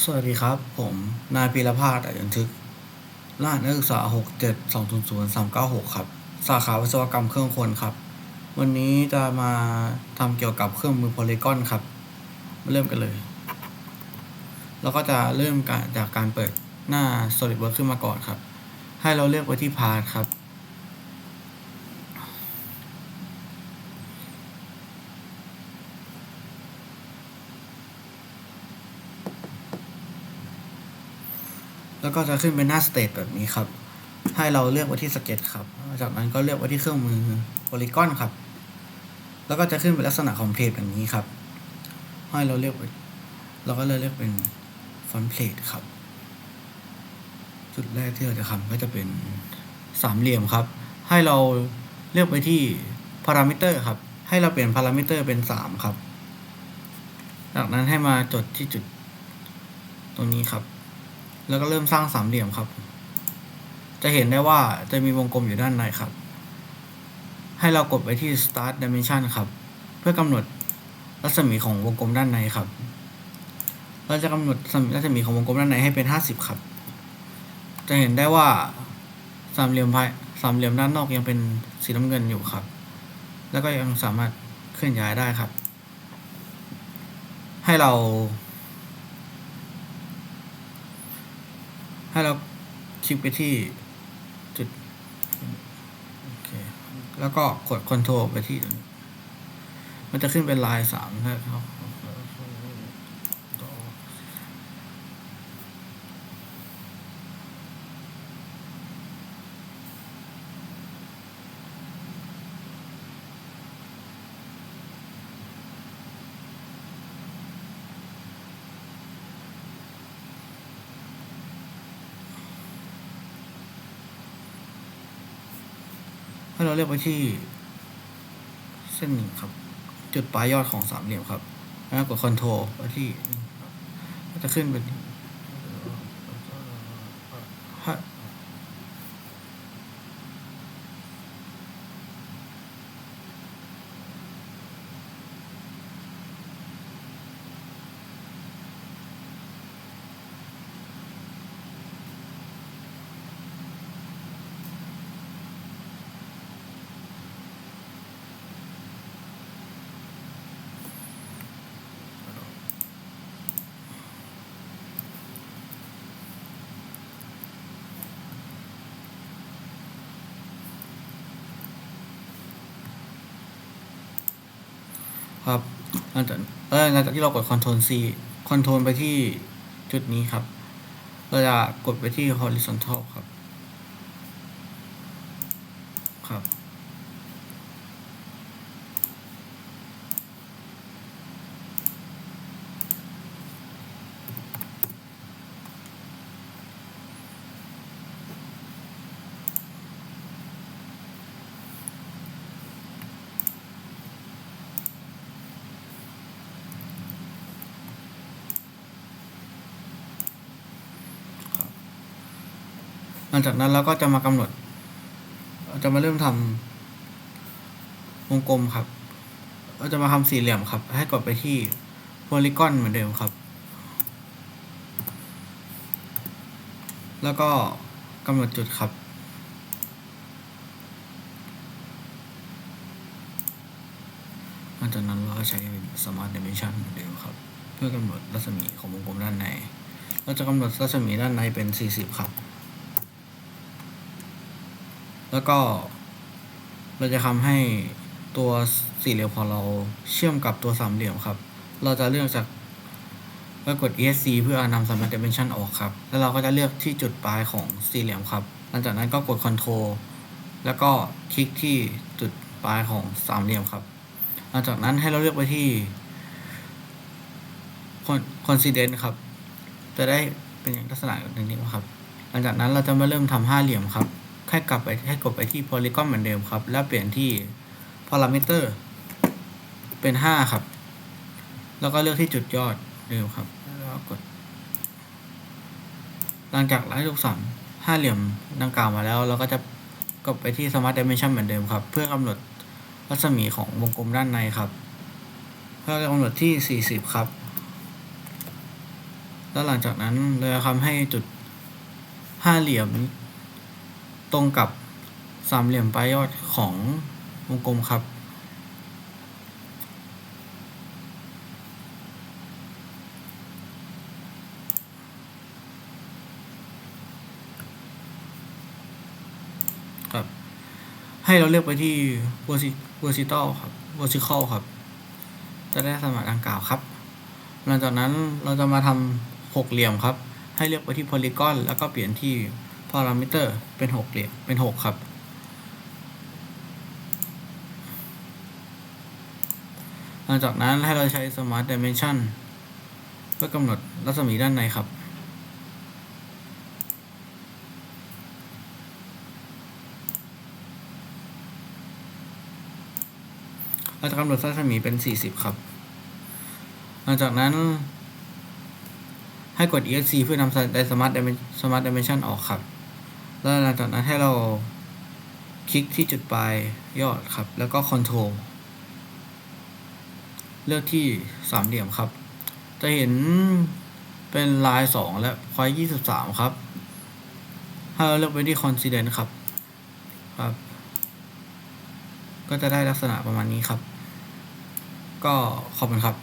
สวัสดีครับ ผมนายพีรพาสอายันทึกรหัสนักศึกษา 6 7 2 0 0 3 9 6 ครับ สาขาวิศวกรรมเครื่องกลครับ วันนี้จะมาทำเกี่ยวกับเครื่องมือโพลีกอนครับมาเริ่มกันเลยเราก็จะเริ่มการจากการเปิดหน้า SolidWorks ขึ้นมาก่อนครับ ให้เราเลือกไว้ที่พาร์ทครับ แล้วก็จะขึ้นเป็นหน้าสเตจแบบนี้ครับ ให้เราเลือกไว้ที่สเก็ตครับ จากนั้นก็เลือกไว้ที่เครื่องมือโพลีกอนครับ แล้วก็จะขึ้นเป็นลักษณะของเพลทแบบนี้ครับ ให้เราเลือกไว้เราก็เลยเลือกเป็นฟอนต์เพลทครับ จุดแรกที่เราจะทำก็จะเป็นสามเหลี่ยมครับ ให้เราเลือกไปที่พารามิเตอร์ครับ ให้เราเปลี่ยนพารามิเตอร์เป็นสามครับ จากนั้นให้มาจดที่จุดตรงนี้ครับ แล้วก็เริ่มสร้างสามเหลี่ยมครับ จะเห็นได้ว่าจะมีวงกลมอยู่ด้านในครับ ให้เรากดไปที่ start dimension ครับ เพื่อกำหนดรัศมีของวงกลมด้านในครับ เราจะกำหนดรัศมีของวงกลมด้านในให้เป็น 50 ครับ จะเห็นได้ว่าสามเหลี่ยมภายสามเหลี่ยมด้านนอกยังเป็นสีน้ำเงินอยู่ครับ แล้วก็ยังสามารถเคลื่อนย้ายได้ครับ ให้เรา ให้เราคลิกไปที่จุดโอเคแล้วก็กด Ctrl ไปที่มันจะขึ้นเป็นลายสามนะครับ ให้เราเลือกไปที่ เส้นหนึ่งครับ จุดปลายยอดของสามเหลี่ยมครับ แล้วกด Ctrl ไปที่นี่ครับก็จะขึ้นเป็นฮะ ครับหลังจากเออหลังจากที่เรากด Ctrl C Ctrl ไปที่จุดนี้ครับ เราจะกดไปที่ horizontal ครับ หลังจากนั้นเราก็จะมากำหนดเราจะมาเริ่มทำวงกลมครับเราจะมาทำสี่เหลี่ยมครับ ให้กดไปที่โพลีกอนเหมือนเดิมครับ แล้วก็กำหนดจุดครับหลังจากนั้นเราก็ใช้เป็น Smart Dimension เหมือนเดิมครับ เพื่อกำหนดรัศมีของวงกลมด้านใน เราจะกำหนดรัศมีด้านในเป็น 40 ครับ แล้วก็เราจะทำให้ตัวสี่เหลี่ยมของเราเชื่อมกับตัวสามเหลี่ยมครับ เราจะเลือกจากก็กด ESC เพื่อนำ Smart Dimension ออกครับ แล้วเราก็จะเลือกที่จุดปลายของสี่เหลี่ยมครับ หลังจากนั้นก็กด Control แล้วก็คลิกที่จุดปลายของสามเหลี่ยมครับ หลังจากนั้นให้เราเลือกไปที่ Coincident ครับ จะได้เป็นอย่างลักษณะอย่างนี้ครับ หลังจากนั้นเราจะมาเริ่มทำห้าเหลี่ยมครับ ให้กลับไปให้กดไปที่ polygon เหมือนเดิมครับ แล้วเปลี่ยนที่ parameter เป็นห้าครับ แล้วก็เลือกที่จุดยอดเดิมครับ แล้วก็กด หลังจากไล่ลูกศรห้าเหลี่ยมดังกล่าวมาแล้ว เราก็จะกดไปที่ smart dimension เหมือนเดิมครับ เพื่อกำหนดรัศมีของวงกลมด้านในครับ เพื่อกำหนดที่ 40 ครับ แล้วหลังจากนั้นเราจะทำให้จุดห้าเหลี่ยม ตรงกับสามเหลี่ยมปลายยอดของวงกลมครับ ครับ ให้เราเลือกไปที่ vertical ครับ vertical ครับ จะได้สมการดังกล่าวครับ หลังจากนั้นเราจะมาทำหกเหลี่ยมครับ ให้เลือกไปที่ polygon แล้วก็เปลี่ยนที่ parameter เป็นหกเหลี่ยมเป็นหกครับ หลังจากนั้นให้เราใช้ smart dimension เพื่อกำหนดรัศมีด้านในครับเราจะกำหนดรัศมีเป็น 40 ครับ หลังจากนั้น ให้กด ESC เพื่อนำ Di- Smart Dimen- Smart Dimension ออกครับ แล้วหลังจากนั้นให้เราคลิกที่จุดปลายยอดครับ แล้วก็ Control เลือกที่สามเหลี่ยมครับ จะเห็นเป็นลายสองและพอยยี่สิบสามครับให้เราเลือกไปที่ Coincident ครับครับ ก็จะได้ลักษณะประมาณนี้ครับ ก็ขอบคุณครับ